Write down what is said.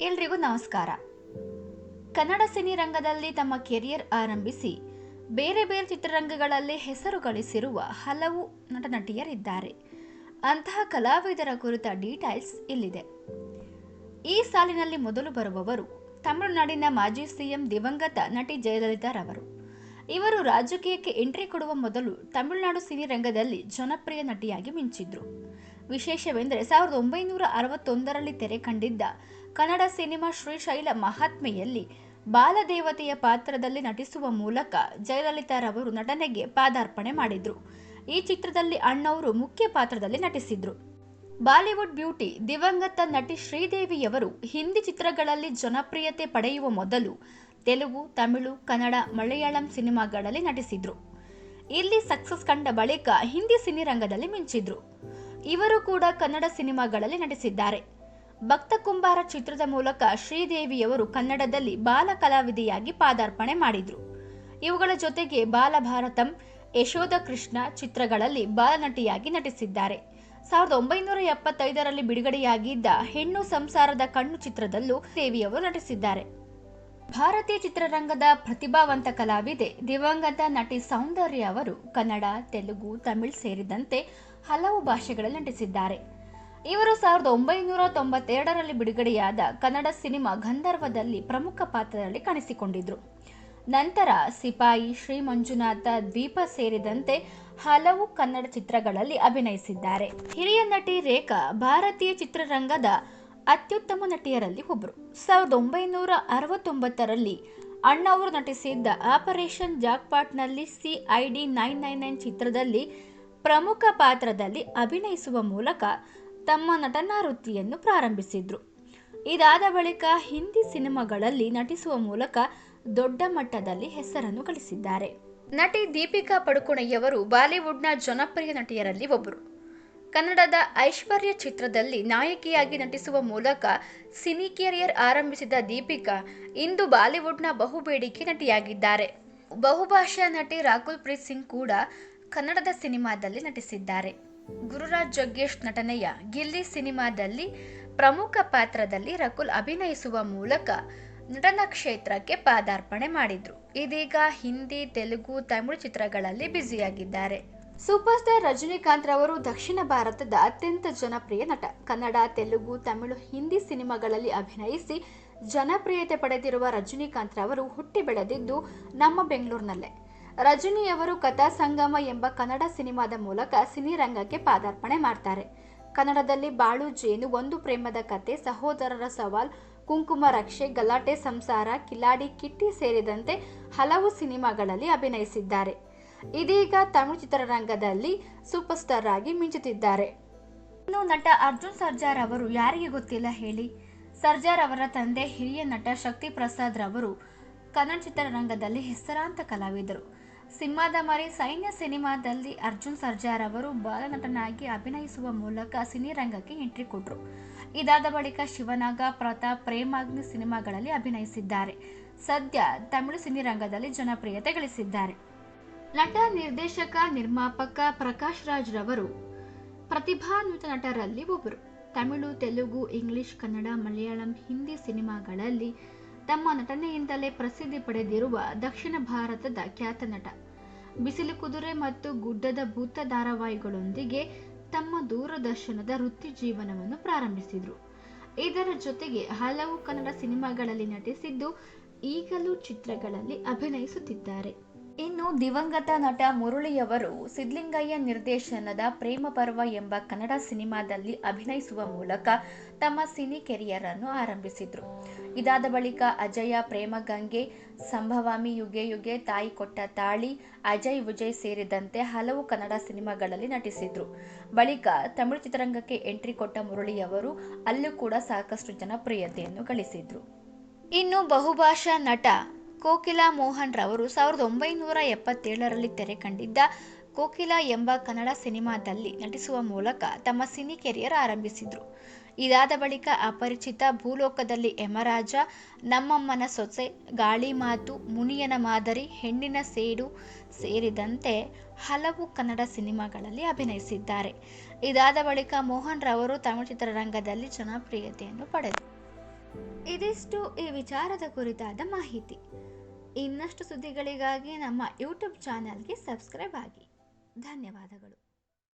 ಎಲ್ರಿಗೂ ನಮಸ್ಕಾರ. ಕನ್ನಡ ಸಿನಿರಂಗದಲ್ಲಿ ತಮ್ಮ ಕೆರಿಯರ್ ಆರಂಭಿಸಿ, ಬೇರೆ ಬೇರೆ ಚಿತ್ರರಂಗಗಳಲ್ಲಿ ಹೆಸರು ಗಳಿಸಿರುವ ಹಲವು ನಟ ನಟಿಯರಿದ್ದಾರೆ ಅಂತಹ ಕಲಾವಿದರ ಕುರಿತ ಡೀಟೈಲ್ಸ್ ಇಲ್ಲಿದೆ. ಈ ಸಾಲಿನಲ್ಲಿ ಮೊದಲು ಬರುವವರು ತಮಿಳುನಾಡಿನ ಮಾಜಿ ಸಿಎಂ ದಿವಂಗತ ನಟಿ ಜಯಲಲಿತಾರವರು. ಇವರು ರಾಜಕೀಯಕ್ಕೆ ಎಂಟ್ರಿ ಕೊಡುವ ಮೊದಲು ತಮಿಳುನಾಡು ಸಿನಿರಂಗದಲ್ಲಿ ಜನಪ್ರಿಯ ನಟಿಯಾಗಿ ಮಿಂಚಿದ್ರು. ವಿಶೇಷವೆಂದರೆ ಸಾವಿರದ ಒಂಬೈನೂರ ಅರವತ್ತೊಂದರಲ್ಲಿ ತೆರೆ ಕಂಡಿದ್ದ ಕನ್ನಡ ಸಿನಿಮಾ ಶ್ರೀಶೈಲ ಮಹಾತ್ಮೆಯಲ್ಲಿ ಬಾಲದೇವತೆಯ ಪಾತ್ರದಲ್ಲಿ ನಟಿಸುವ ಮೂಲಕ ಜಯಲಲಿತಾರವರು ನಟನೆಗೆ ಪಾದಾರ್ಪಣೆ ಮಾಡಿದ್ರು. ಈ ಚಿತ್ರದಲ್ಲಿ ಅಣ್ಣವರು ಮುಖ್ಯ ಪಾತ್ರದಲ್ಲಿ ನಟಿಸಿದ್ರು. ಬಾಲಿವುಡ್ ಬ್ಯೂಟಿ ದಿವಂಗತ ನಟಿ ಶ್ರೀದೇವಿಯವರು ಹಿಂದಿ ಚಿತ್ರಗಳಲ್ಲಿ ಜನಪ್ರಿಯತೆ ಪಡೆಯುವ ಮೊದಲು ತೆಲುಗು, ತಮಿಳು, ಕನ್ನಡ, ಮಲಯಾಳಂ ಸಿನಿಮಾಗಳಲ್ಲಿ ನಟಿಸಿದ್ರು. ಇಲ್ಲಿ ಸಕ್ಸಸ್ ಕಂಡ ಬಳಿಕ ಹಿಂದಿ ಸಿನಿರಂಗದಲ್ಲಿ ಮಿಂಚಿದ್ರು. ಇವರು ಕೂಡ ಕನ್ನಡ ಸಿನಿಮಾಗಳಲ್ಲಿ ನಟಿಸಿದ್ದಾರೆ. ಭಕ್ತ ಕುಂಬಾರ ಚಿತ್ರದ ಮೂಲಕ ಶ್ರೀದೇವಿಯವರು ಕನ್ನಡದಲ್ಲಿ ಬಾಲ ಕಲಾವಿದೆಯಾಗಿ ಪಾದಾರ್ಪಣೆ ಮಾಡಿದ್ರು. ಇವುಗಳ ಜೊತೆಗೆ ಬಾಲಭಾರತಂ ಯಶೋಧ ಕೃಷ್ಣ ಚಿತ್ರಗಳಲ್ಲಿ ಬಾಲನಟಿಯಾಗಿ ನಟಿಸಿದ್ದಾರೆ. ಸಾವಿರದ ಒಂಬೈನೂರ ಎಪ್ಪತ್ತೈದರಲ್ಲಿ ಬಿಡುಗಡೆಯಾಗಿದ್ದ ಹೆಣ್ಣು ಸಂಸಾರದ ಕಣ್ಣು ಚಿತ್ರದಲ್ಲೂ ದೇವಿಯವರು ನಟಿಸಿದ್ದಾರೆ. ಭಾರತೀಯ ಚಿತ್ರರಂಗದ ಪ್ರತಿಭಾವಂತ ಕಲಾವಿದೆ ದಿವಂಗತ ನಟಿ ಸೌಂದರ್ಯ ಅವರು ಕನ್ನಡ, ತೆಲುಗು, ತಮಿಳು ಸೇರಿದಂತೆ ಹಲವು ಭಾಷೆಗಳಲ್ಲಿ ನಟಿಸಿದ್ದಾರೆ. ಇವರು ಸಾವಿರದ ಒಂಬೈನೂರ ತೊಂಬತ್ತೆರಡರಲ್ಲಿ ಬಿಡುಗಡೆಯಾದ ಕನ್ನಡ ಸಿನಿಮಾ ಗಂಧರ್ವದಲ್ಲಿ ಪ್ರಮುಖ ಪಾತ್ರದಲ್ಲಿ ಕಾಣಿಸಿಕೊಂಡಿದ್ರು. ನಂತರ ಸಿಪಾಯಿ ಶ್ರೀ ಮಂಜುನಾಥ ದ್ವೀಪ ಸೇರಿದಂತೆ ಹಲವು ಕನ್ನಡ ಚಿತ್ರಗಳಲ್ಲಿ ಅಭಿನಯಿಸಿದ್ದಾರೆ. ಹಿರಿಯ ನಟಿ ರೇಖಾ ಭಾರತೀಯ ಚಿತ್ರರಂಗದ ಅತ್ಯುತ್ತಮ ನಟಿಯರಲ್ಲಿ ಒಬ್ಬರು. ಸಾವಿರದ ಒಂಬೈನೂರ ಅರವತ್ತೊಂಬತ್ತರಲ್ಲಿ ಅಣ್ಣವರು ನಟಿಸಿದ್ದ operation ಜಾಕ್ಪಾಟ್ನಲ್ಲಿ C I D nine nine nine ಚಿತ್ರದಲ್ಲಿ ಪ್ರಮುಖ ಪಾತ್ರದಲ್ಲಿ ಅಭಿನಯಿಸುವ ಮೂಲಕ ತಮ್ಮ ನಟನಾ ವೃತ್ತಿಯನ್ನು ಪ್ರಾರಂಭಿಸಿದ್ರು. ಇದಾದ ಬಳಿಕ ಹಿಂದಿ ಸಿನಿಮಾಗಳಲ್ಲಿ ನಟಿಸುವ ಮೂಲಕ ದೊಡ್ಡ ಮಟ್ಟದಲ್ಲಿ ಹೆಸರನ್ನು ಗಳಿಸಿದ್ದಾರೆ. ನಟಿ ದೀಪಿಕಾ ಪಡುಕೋಣೆಯವರು ಬಾಲಿವುಡ್ನ ಜನಪ್ರಿಯ ನಟಿಯರಲ್ಲಿ ಒಬ್ಬರು. ಕನ್ನಡದ ಐಶ್ವರ್ಯ ಚಿತ್ರದಲ್ಲಿ ನಾಯಕಿಯಾಗಿ ನಟಿಸುವ ಮೂಲಕ ಸಿನಿ ಕೆರಿಯರ್ ಆರಂಭಿಸಿದ ದೀಪಿಕಾ ಇಂದು ಬಾಲಿವುಡ್ನ ಬಹುಬೇಡಿಕೆ ನಟಿಯಾಗಿದ್ದಾರೆ. ಬಹುಭಾಷಾ ನಟಿ ರಾಕುಲ್ ಪ್ರೀತ್ ಸಿಂಗ್ ಕೂಡ ಕನ್ನಡದ ಸಿನಿಮಾದಲ್ಲಿ ನಟಿಸಿದ್ದಾರೆ. ಗುರುರಾಜ್ ಜಗ್ಗೇಶ್ ನಟನೆಯ ಗಿಲ್ಲಿ ಸಿನಿಮಾದಲ್ಲಿ ಪ್ರಮುಖ ಪಾತ್ರದಲ್ಲಿ ರಕುಲ್ ಅಭಿನಯಿಸುವ ಮೂಲಕ ನಟನ ಕ್ಷೇತ್ರಕ್ಕೆ ಪಾದಾರ್ಪಣೆ ಮಾಡಿದ್ರು. ಇದೀಗ ಹಿಂದಿ, ತೆಲುಗು, ತಮಿಳು ಚಿತ್ರಗಳಲ್ಲಿ ಬ್ಯುಸಿಯಾಗಿದ್ದಾರೆ. ಸೂಪರ್ ಸ್ಟಾರ್ ರಜನಿಕಾಂತ್ ರವರು ದಕ್ಷಿಣ ಭಾರತದ ಅತ್ಯಂತ ಜನಪ್ರಿಯ ನಟ. ಕನ್ನಡ, ತೆಲುಗು, ತಮಿಳು, ಹಿಂದಿ ಸಿನಿಮಾಗಳಲ್ಲಿ ಅಭಿನಯಿಸಿ ಜನಪ್ರಿಯತೆ ಪಡೆದಿರುವ ರಜನಿಕಾಂತ್ ರವರು ಹುಟ್ಟಿ ಬೆಳೆದಿದ್ದು ನಮ್ಮ ಬೆಂಗಳೂರಿನಲ್ಲೇ. ರಜನಿಯವರು ಕಥಾ ಸಂಗಮ ಎಂಬ ಕನ್ನಡ ಸಿನಿಮಾದ ಮೂಲಕ ಸಿನಿರಂಗಕ್ಕೆ ಪಾದಾರ್ಪಣೆ ಮಾಡ್ತಾರೆ. ಕನ್ನಡದಲ್ಲಿ ಬಾಳು ಜೇನು, ಒಂದು ಪ್ರೇಮದ ಕತೆ, ಸಹೋದರರ ಸವಾಲ್, ಕುಂಕುಮ ರಕ್ಷೆ, ಗಲಾಟೆ, ಸಂಸಾರ, ಕಿಲಾಡಿ, ಕಿಟ್ಟಿ ಸೇರಿದಂತೆ ಹಲವು ಸಿನಿಮಾಗಳಲ್ಲಿ ಅಭಿನಯಿಸಿದ್ದಾರೆ. ಇದೀಗ ತಮಿಳು ಚಿತ್ರರಂಗದಲ್ಲಿ ಸೂಪರ್ ಸ್ಟಾರ್ ಆಗಿ ಮಿಂಚುತ್ತಿದ್ದಾರೆ. ಇನ್ನು ನಟ ಅರ್ಜುನ್ ಸರ್ಜಾರ್ ಅವರು ಯಾರಿಗೆ ಗೊತ್ತಿಲ್ಲ ಹೇಳಿ. ಸರ್ಜಾರ್ ಅವರ ತಂದೆ, ಹಿರಿಯ ನಟ ಶಕ್ತಿ ಪ್ರಸಾದ್ ರವರು ಕನ್ನಡ ಚಿತ್ರರಂಗದಲ್ಲಿ ಹೆಸರಾಂತ ಕಲಾವಿದರು. ಸಿಂಹದ ಮರಿ ಸೈನ್ಯ ಸಿನಿಮಾದಲ್ಲಿ ಅರ್ಜುನ್ ಸರ್ಜಾರ್ ಅವರು ಬಾಲನಟನಾಗಿ ಅಭಿನಯಿಸುವ ಮೂಲಕ ಸಿನಿರಂಗಕ್ಕೆ ಎಂಟ್ರಿ ಕೊಟ್ಟರು ಇದಾದ ಬಳಿಕ ಶಿವನಾಗ, ಪ್ರತಾಪ್, ಪ್ರೇಮಾಗ್ನಿ ಸಿನಿಮಾಗಳಲ್ಲಿ ಅಭಿನಯಿಸಿದ್ದಾರೆ. ಸದ್ಯ ತಮಿಳು ಸಿನಿರಂಗದಲ್ಲಿ ಜನಪ್ರಿಯತೆ ಗಳಿಸಿದ್ದಾರೆ. ನಟ, ನಿರ್ದೇಶಕ, ನಿರ್ಮಾಪಕ ಪ್ರಕಾಶ್ ರಾಜ್ ರವರು ಪ್ರತಿಭಾನ್ವಿತ ನಟರಲ್ಲಿ ಒಬ್ಬರು. ತಮಿಳು, ತೆಲುಗು, ಇಂಗ್ಲಿಷ್, ಕನ್ನಡ, ಮಲಯಾಳಂ, ಹಿಂದಿ ಸಿನಿಮಾಗಳಲ್ಲಿ ತಮ್ಮ ನಟನೆಯಿಂದಲೇ ಪ್ರಸಿದ್ಧಿ ಪಡೆದಿರುವ ದಕ್ಷಿಣ ಭಾರತದ ಖ್ಯಾತ ನಟ. ಬಿಸಿಲು ಕುದುರೆ ಮತ್ತು ಗುಡ್ಡದ ಭೂತ ಧಾರಾವಾಹಿಗಳೊಂದಿಗೆ ತಮ್ಮ ದೂರದರ್ಶನದ ವೃತ್ತಿ ಜೀವನವನ್ನು ಪ್ರಾರಂಭಿಸಿದರು. ಇದರ ಜೊತೆಗೆ ಹಲವು ಕನ್ನಡ ಸಿನಿಮಾಗಳಲ್ಲಿ ನಟಿಸಿದ್ದು ಈಗಲೂ ಚಿತ್ರಗಳಲ್ಲಿ ಅಭಿನಯಿಸುತ್ತಿದ್ದಾರೆ. ಇನ್ನು ದಿವಂಗತ ನಟ ಮುರಳಿಯವರು ಸಿದ್ಲಿಂಗಯ್ಯ ನಿರ್ದೇಶನದ ಪ್ರೇಮ ಪರ್ವ ಎಂಬ ಕನ್ನಡ ಸಿನಿಮಾದಲ್ಲಿ ಅಭಿನಯಿಸುವ ಮೂಲಕ ತಮ್ಮ ಸಿನಿ ಕೆರಿಯರ್ ಅನ್ನು ಆರಂಭಿಸಿದ್ರು. ಇದಾದ ಬಳಿಕ ಅಜಯ ಪ್ರೇಮಗಂಗೆ ಸಂಭವಾಮಿ, ಯುಗೆ ಯುಗೆ, ತಾಯಿ ಕೊಟ್ಟ ತಾಳಿ, ಅಜಯ್, ವಿಜಯ್ ಸೇರಿದಂತೆ ಹಲವು ಕನ್ನಡ ಸಿನಿಮಾಗಳಲ್ಲಿ ನಟಿಸಿದ್ರು. ಬಳಿಕ ತಮಿಳು ಚಿತ್ರರಂಗಕ್ಕೆ ಎಂಟ್ರಿ ಕೊಟ್ಟ ಮುರಳಿಯವರು ಅಲ್ಲೂ ಕೂಡ ಸಾಕಷ್ಟು ಜನಪ್ರಿಯತೆಯನ್ನು ಗಳಿಸಿದ್ರು. ಇನ್ನು ಬಹುಭಾಷಾ ನಟ ಕೋಕಿಲಾ ಮೋಹನ್ ರವರು ಸಾವಿರದ ಒಂಬೈನೂರ ಎಪ್ಪತ್ತೇಳರಲ್ಲಿ ತೆರೆ ಕಂಡಿದ್ದ ಕೋಕಿಲಾ ಎಂಬ ಕನ್ನಡ ಸಿನಿಮಾದಲ್ಲಿ ನಟಿಸುವ ಮೂಲಕ ತಮ್ಮ ಸಿನಿ ಕೆರಿಯರ್ ಆರಂಭಿಸಿದ್ರು. ಇದಾದ ಬಳಿಕ ಅಪರಿಚಿತ ಭೂಲೋಕದಲ್ಲಿ ಯಮರಾಜ, ನಮ್ಮಮ್ಮನ ಸೊಸೆ ಗಾಳಿ ಮಾತು, ಮುನಿಯನ ಮಾದರಿ, ಹೆಣ್ಣಿನ ಸೇಡು ಸೇರಿದಂತೆ ಹಲವು ಕನ್ನಡ ಸಿನಿಮಾಗಳಲ್ಲಿ ಅಭಿನಯಿಸಿದ್ದಾರೆ. ಇದಾದ ಬಳಿಕ ಮೋಹನ್ ರವರು ತಮಿಳು ಚಿತ್ರರಂಗದಲ್ಲಿ ಜನಪ್ರಿಯತೆಯನ್ನು ಪಡೆದರು ಇದಿಷ್ಟು ಈ ವಿಚಾರದ ಕುರಿತಾದ ಮಾಹಿತಿ. ಇನ್ನಷ್ಟು ಸುದ್ದಿಗಳಿಗಾಗಿ ನಮ್ಮ ಯೂಟ್ಯೂಬ್ ಚಾನಲ್ಗೆ ಸಬ್ಸ್ಕ್ರೈಬ್ ಆಗಿ. ಧನ್ಯವಾದಗಳು.